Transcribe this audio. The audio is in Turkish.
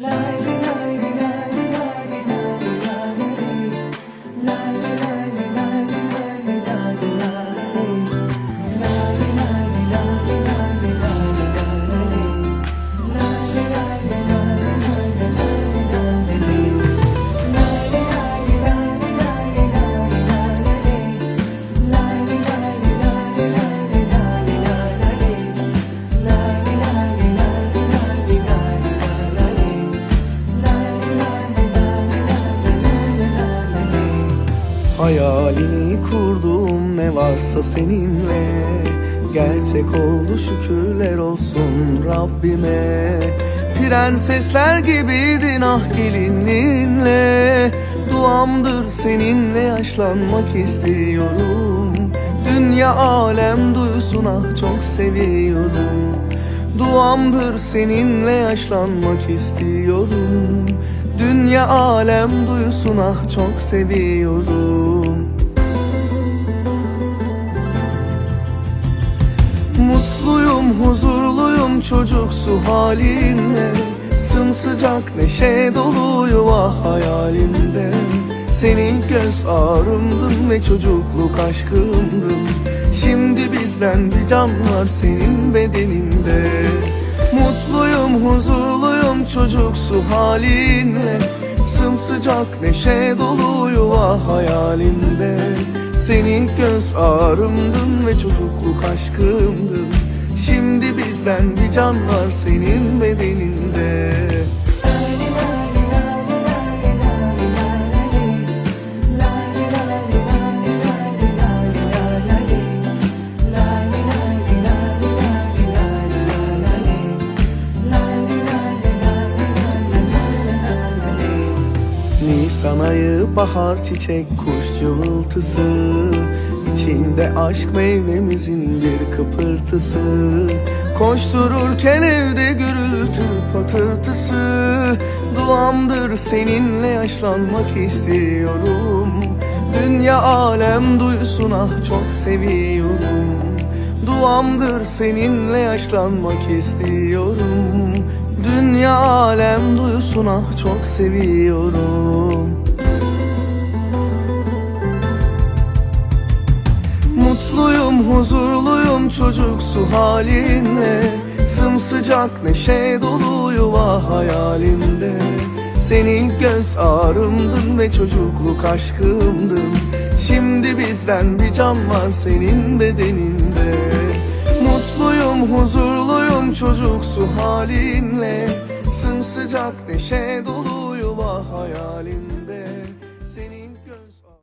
Life, life, life. Hayalini kurduğum ne varsa seninle Gerçek oldu şükürler olsun Rabbime. Prensesler gibiydin ah gelinliğinle Duamdır seninle yaşlanmak istiyorum. Dünya alem duysun ah çok seviyorum. Duamdır seninle yaşlanmak istiyorum Dünya alem duysun ah çok seviyorum. Mutluyum huzurluyum çocuksu halinle. Sımsıcak neşe dolu yuva hayalimde. Senin göz ağrımdın ve çocukluk aşkımdın. Şimdi bizden bir can var senin bedeninde. Mutluyum huzurluyum çocuksu halinle Sımsıcak neşe dolu yuva hayalimde Senin göz ağrımdın ve çocukluk aşkımdın. Şimdi bizden bir can var senin bedeninde Nisan ayı bahar çiçek kuş cıvıltısı. İçinde aşk meyvemizin bir kıpırtısı. Koştururken evde gürültü patırtısı. Duamdır seninle yaşlanmak istiyorum. Dünya alem duysun ah çok seviyorum Duamdır seninle yaşlanmak istiyorum. Dünya alem duysun ah çok seviyorum. Mutluyum huzurluyum çocuksu halinle Sımsıcak neşe dolu yuva hayalimde Senin göz ağrımdın ve çocukluk aşkımdın. Şimdi bizden bir can var senin Mutluyum huzurluyum çocuksu halinle. Sımsıcak neşe dolu yuva hayalimde